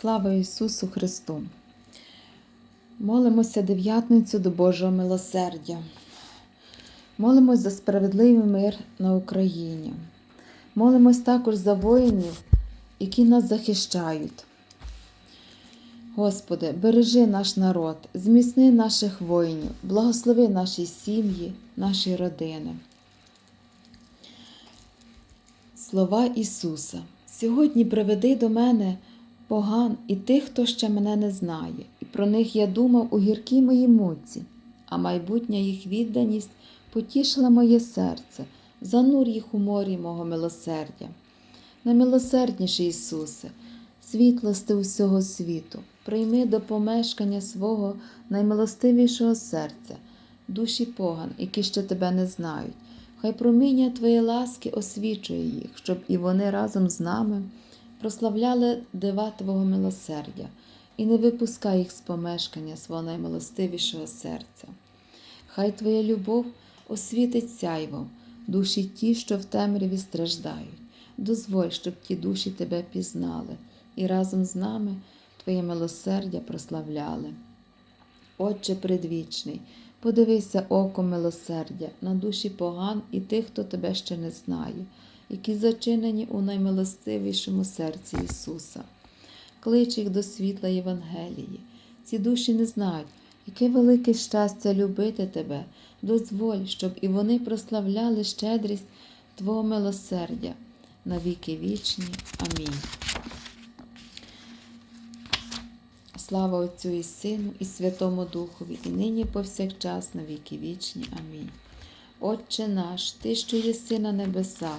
Слава Ісусу Христу! Молимося дев'ятницю до Божого милосердя. Молимось за справедливий мир на Україні. Молимось також за воїнів, які нас захищають. Господи, бережи наш народ, зміцни наших воїнів, благослови наші сім'ї, наші родини. Слова Ісуса. Сьогодні приведи до мене поган і тих, хто ще мене не знає, і про них я думав у гіркій моїй муці, а майбутня їх відданість потішила моє серце, занур їх у морі мого милосердя. Наймилосердніший Ісусе, світлости усього світу, прийми до помешкання свого наймилостивішого серця, душі поган, які ще тебе не знають. Хай проміння Твоєї ласки освічує їх, щоб і вони разом з нами прославляли дива Твого милосердя і не випускай їх з помешкання свого наймилостивішого серця. Хай Твоя любов освітить сяйвом душі ті, що в темряві страждають. Дозволь, щоб ті душі Тебе пізнали і разом з нами Твоє милосердя прославляли. Отче предвічний, подивися оком милосердя на душі поган і тих, хто тебе ще не знає, які зачинені у наймилостивішому серці Ісуса. Клич їх до світла Євангелії. Ці душі не знають, яке велике щастя любити тебе, дозволь, щоб і вони прославляли щедрість Твого милосердя на віки вічні. Амінь. Слава Отцю і Сину, і Святому Духові, і нині повсякчас на віки вічні. Амінь. Отче наш, Ти, що єси на небесах,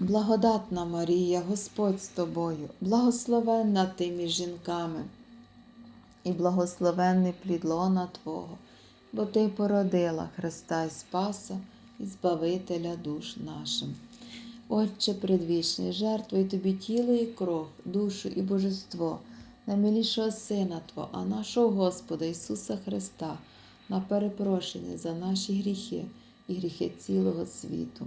благодатна Марія, Господь з тобою, благословенна ти між жінками, і благословенний плід лона Твого, бо Ти породила Христа і Спаса і Збавителя душ нашим. Отче предвічний, жертвуй тобі тіло і кров, душу і божество наймилішого Сина Твого, а нашого Господа Ісуса Христа, на перепрошення за наші гріхи і гріхи цілого світу,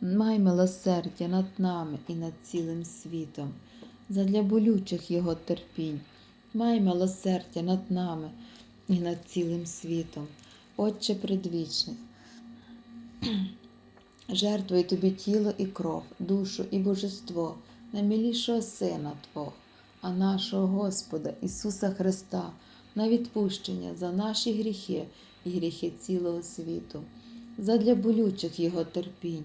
Май милосердя над нами і над цілим світом, задля болючих Його терпінь. Май милосердя над нами і над цілим світом, Отче предвічний. Жертвуй тобі тіло і кров, душу і божество, наймилішого Сина Твого а нашого Господа Ісуса Христа на відпущення за наші гріхи і гріхи цілого світу, задля болючих Його терпінь,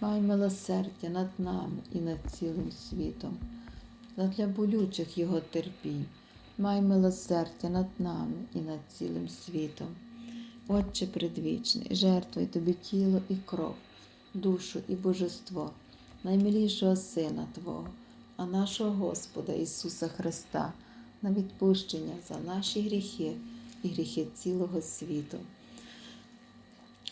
Май милосердя над нами і над цілим світом, задля болючих його терпінь. Май милосердя над нами і над цілим світом. Отче предвічний, жертвуй тобі тіло і кров, душу і божество, наймилішого Сина Твого, а нашого Господа Ісуса Христа, на відпущення за наші гріхи і гріхи цілого світу.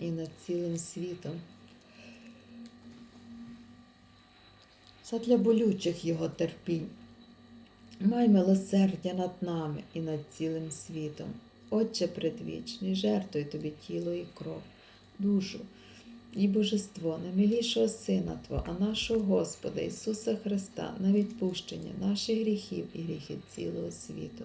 і над цілим світом. Задля болючих Його терпінь, Май милосердя над нами і над цілим світом. Отче предвічний, жертвуй тобі тіло і кров, душу і божество, намілішого Сина Твого, а нашого Господа Ісуса Христа, на відпущення наших гріхів і гріхів цілого світу.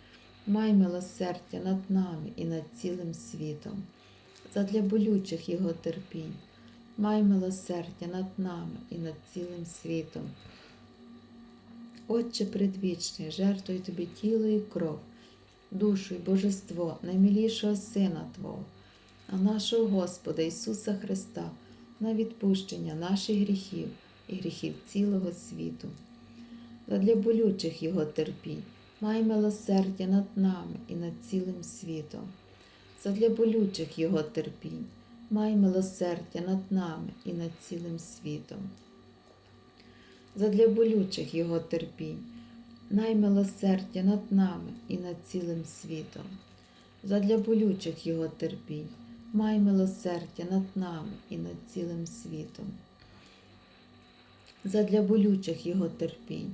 май милосердя над нами і над цілим світом, задля болючих Його терпінь. Май милосердя над нами і над цілим світом. Отче предвічний, жертвуй тобі тіло і кров, душу і божество наймилішого Сина Твого, а нашого Господа Ісуса Христа на відпущення наших гріхів і гріхів цілого світу. Задля болючих Його терпінь, май милосердя над нами і над цілим світом. Задля болючих Його терпінь май милосердя над нами і над цілим світом. Задля болючих Його терпінь, най милосердя над нами і над цілим світом. Задля болючих Його терпінь, май милосердя над нами і над цілим світом. Задля болючих Його терпінь,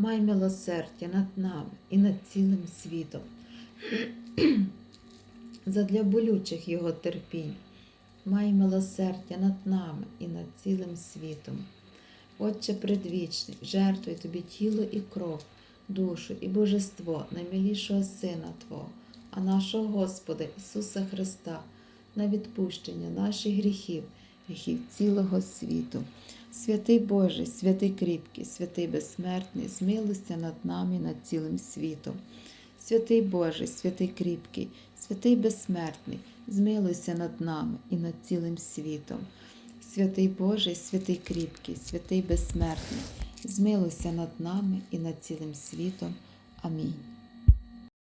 май милосердя над нами і над цілим світом. Задля болючих Його терпінь, май милосердя над нами і над цілим світом. Отче предвічний, жертвуй тобі тіло і кров, душу і божество наймилішого Сина Твого, а нашого Господа Ісуса Христа, на відпущення наших гріхів, гріхів цілого світу. Святий Боже, святий кріпкий, святий безсмертний, змилуйся над нами, над цілим світом. Святий Боже, святий кріпкий, святий безсмертний, змилуйся над нами і над цілим світом. Святий Боже, святий кріпкий, святий безсмертний, змилуйся над нами і над цілим світом. Амінь.